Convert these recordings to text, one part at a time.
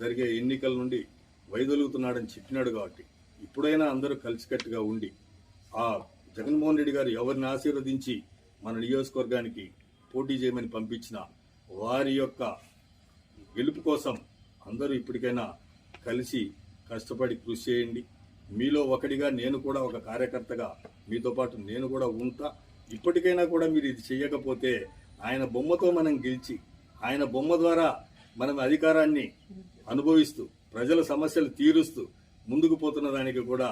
జరిగే ఎన్నికల నుండి వైదొలుగుతున్నాడని చెప్పినాడు కాబట్టి ఇప్పుడైనా అందరూ కలిసికట్టుగా ఉండి ఆ జగన్మోహన్ రెడ్డి గారు ఎవరిని ఆశీర్వదించి మన నియోజకవర్గానికి పోటీ చేయమని పంపించిన వారి యొక్క గెలుపు కోసం అందరూ ఇప్పటికైనా కలిసి కష్టపడి కృషి చేయండి. మీలో ఒకటిగా నేను కూడా ఒక కార్యకర్తగా మీతో పాటు నేను కూడా ఉంటా. ఇప్పటికైనా కూడా మీరు ఇది చేయకపోతే ఆయన బొమ్మతో మనం గెలిచి ఆయన బొమ్మ ద్వారా మనం అధికారాన్ని అనుభవిస్తూ ప్రజల సమస్యలు తీరుస్తూ ముందుకు పోతున్న దానికి కూడా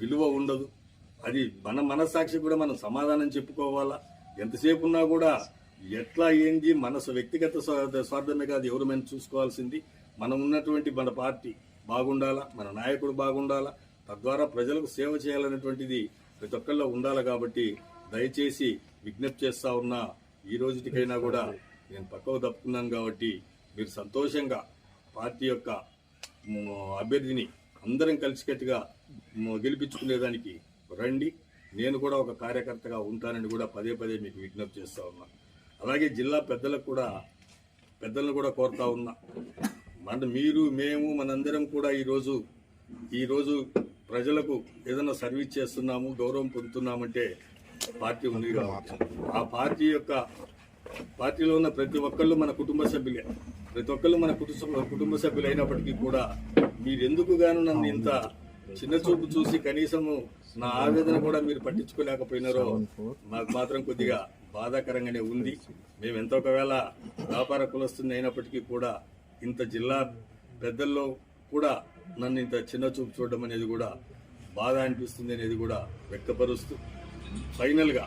విలువ ఉండదు. అది మన మనస్సాక్షి కూడా మనం సమాధానం చెప్పుకోవాలా? ఎంతసేపు ఉన్నా కూడా ఎట్లా ఏంది మనసు వ్యక్తిగత స్వార్థమే కాదు ఎవరు చూసుకోవాల్సింది. మనం ఉన్నటువంటి మన పార్టీ బాగుండాలా? మన నాయకుడు బాగుండాలా? తద్వారా ప్రజలకు సేవ చేయాలనేటువంటిది ప్రతి ఒక్కళ్ళలో ఉండాలి కాబట్టి దయచేసి విజ్ఞప్తి చేస్తా ఉన్నా ఈ రోజుటికైనా కూడా నేను పక్కకు తప్పుకున్నాను కాబట్టి మీరు సంతోషంగా పార్టీ యొక్క అభ్యర్థిని అందరం కలిసికట్టుగా గెలిపించుకునేదానికి రండి. నేను కూడా ఒక కార్యకర్తగా ఉంటానని కూడా పదే పదే మీకు విజ్ఞప్తి చేస్తా ఉన్నా. అలాగే జిల్లా పెద్దలకు కూడా పెద్దలను కూడా కోరుతా ఉన్నా. మన మీరు మేము మనందరం కూడా ఈరోజు ఈరోజు ప్రజలకు ఏదైనా సర్వీస్ చేస్తున్నాము గౌరవం పొందుతున్నామంటే పార్టీ ఉంది కాబట్టి. ఆ పార్టీ యొక్క పార్టీలో ఉన్న ప్రతి ఒక్కళ్ళు మన కుటుంబ సభ్యులే. ప్రతి ఒక్కళ్ళు మన కుటుంబ కుటుంబ సభ్యులు అయినప్పటికీ కూడా మీరెందుకు గాను నన్ను ఇంత చిన్న చూపు చూసి కనీసము నా ఆవేదన కూడా మీరు పట్టించుకోలేకపోయినారో నాకు మాత్రం కొద్దిగా బాధాకరంగానే ఉంది. మేము ఎంత ఒకవేళ వ్యాపార కులస్తుంది అయినప్పటికీ కూడా ఇంత జిల్లా పెద్దల్లో కూడా నన్ను ఇంత చిన్న చూపు చూడడం అనేది కూడా బాధ అనిపిస్తుంది అనేది కూడా వ్యక్తపరుస్తూ ఫైనల్గా